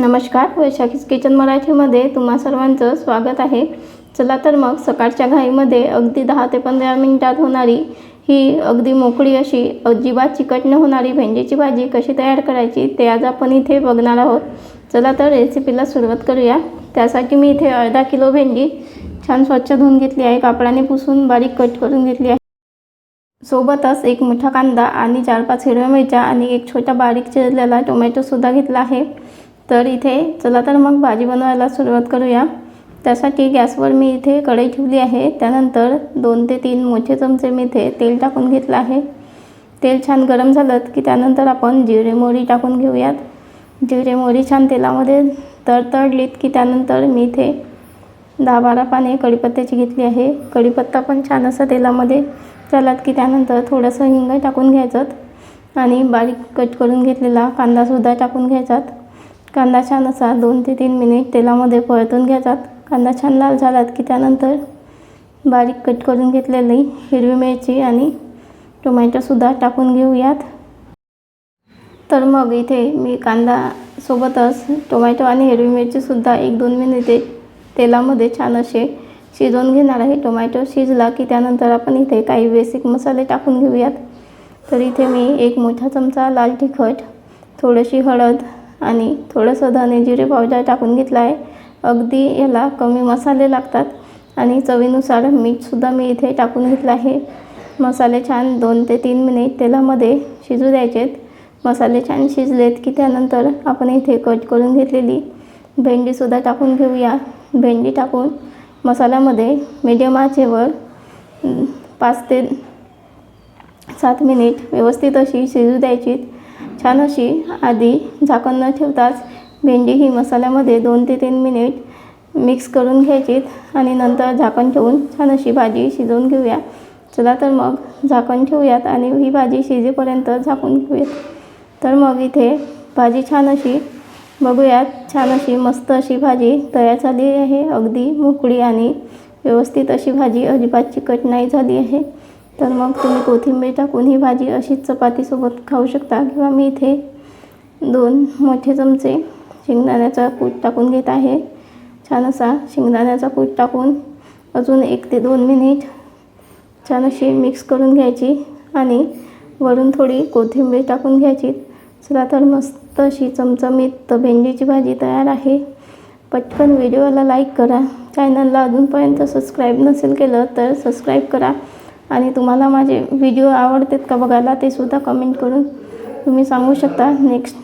नमस्कार वैशाखीच किचन मराठीमध्ये तुम्हा सर्वांचं स्वागत आहे. चला तर मग सकाळच्या घाईमध्ये अगदी दहा ते पंधरा मिनिटात होणारी ही अगदी मोकळी अशी अजिबात चिकट न होणारी भेंडीची भाजी कशी तयार करायची ते आज आपण इथे बघणार आहोत. चला तर रेसिपीला सुरुवात करूया. त्यासाठी मी इथे अर्धा किलो भेंडी छान स्वच्छ धुवून घेतली आहे. कापडाने पुसून बारीक कट करून घेतली आहे. सोबतच एक मोठा कांदा आणि चार पाच हिरव्या मिरच्या आणि एक छोटा बारीक चिरलेला टोमॅटोसुद्धा घेतला आहे. तर इथे चला तर मग भाजी बनवायला सुरुवात करूया. त्यासाठी गॅसवर मी इथे कढई ठेवली आहे. त्यानंतर दोन ते तीन मोठे चमचे मी इथे तेल टाकून घेतलं आहे. तेल छान गरम झालं की त्यानंतर आपण जिरे मोहरी टाकून घेऊयात. जिरे मोहरी छान तेलामध्ये तडतडलीत की त्यानंतर मी इथे दहा बारा पाने कढीपत्त्याची घेतली आहे. कढीपत्ता पण छान असा तेलामध्ये चालत की त्यानंतर थोडंसं हिंग टाकून घ्यायचं आणि बारीक कट करून घेतलेला कांदासुद्धा टाकून घ्यायचात कांदा छान असा दोन ते तीन मिनिट तेलामध्ये परतून घ्यायचात कांदा छान लाल झालात की त्यानंतर बारीक कट करून घेतलेली हिरवी मिरची आणि टोमॅटोसुद्धा टाकून घेऊयात. तर मग इथे मी कांदा सोबतच टोमॅटो आणि हिरवी मिरचीसुद्धा एक दोन मिनिटे तेलामध्ये छान असे शिजवून घेणार आहे. टोमॅटो शिजला की त्यानंतर आपण इथे काही बेसिक मसाले टाकून घेऊयात. तर इथे मी एक मोठा चमचा लाल तिखट थोडीशी हळद आणि थोडंसं धने जिरे पावडर टाकून घेतला आहे. अगदी याला कमी मसाले लागतात आणि चवीनुसार मीठसुद्धा मी इथे टाकून घेतलं आहे. मसाले छान दोन ते तीन मिनिट तेलामध्ये शिजू द्यायचेत. मसाले छान शिजलेत की त्यानंतर आपण इथे कट करून घेतलेली भेंडीसुद्धा टाकून घेऊया. भेंडी टाकून मसाल्यामध्ये मीडियम आचेवर पाच ते सात मिनिट व्यवस्थित अशी शिजू द्यायची छान अशी आधी झाकण न ठेवताच भेंडी ही मसाल्यामध्ये दोन ते तीन मिनिट मिक्स करून घ्यायची आणि नंतर झाकण ठेवून छान अशी भाजी शिजवून घेऊया. चला तर मग झाकण ठेवूयात आणि ही भाजी शिजेपर्यंत झाकून घेऊयात. तर मग इथे भाजी छान अशी बघूयात छान अशी मस्त अशी भाजी तयार झाली आहे. अगदी मोकळी आणि व्यवस्थित अशी भाजी अजिबात चिकट नाही झाली आहे. तर मग तुम्ही कोथिंबीर टाकून ही भाजी अशीच चपातीसोबत खाऊ शकता. किंवा मी इथे दोन मोठे चमचे शेंगदाण्याचा कूट टाकून घेत आहे. छान असा शेंगदाण्याचा कूट टाकून अजून एक ते दोन मिनिट छान अशी मिक्स करून घ्यायची आणि वरून थोडी कोथिंबीर टाकून घ्यायची. चला तर मस्त अशी चमचमीत भेंडीची भाजी तयार आहे. पटकन व्हिडिओला लाईक करा. चॅनलला अजूनपर्यंत सबस्क्राईब नसेल केलं तर सबस्क्राईब करा. आणि तुम्हाला माझे व्हिडिओ आवडतात का बघायला ते सुद्धा कमेंट करून तुम्ही सांगू शकता. नेक्स्ट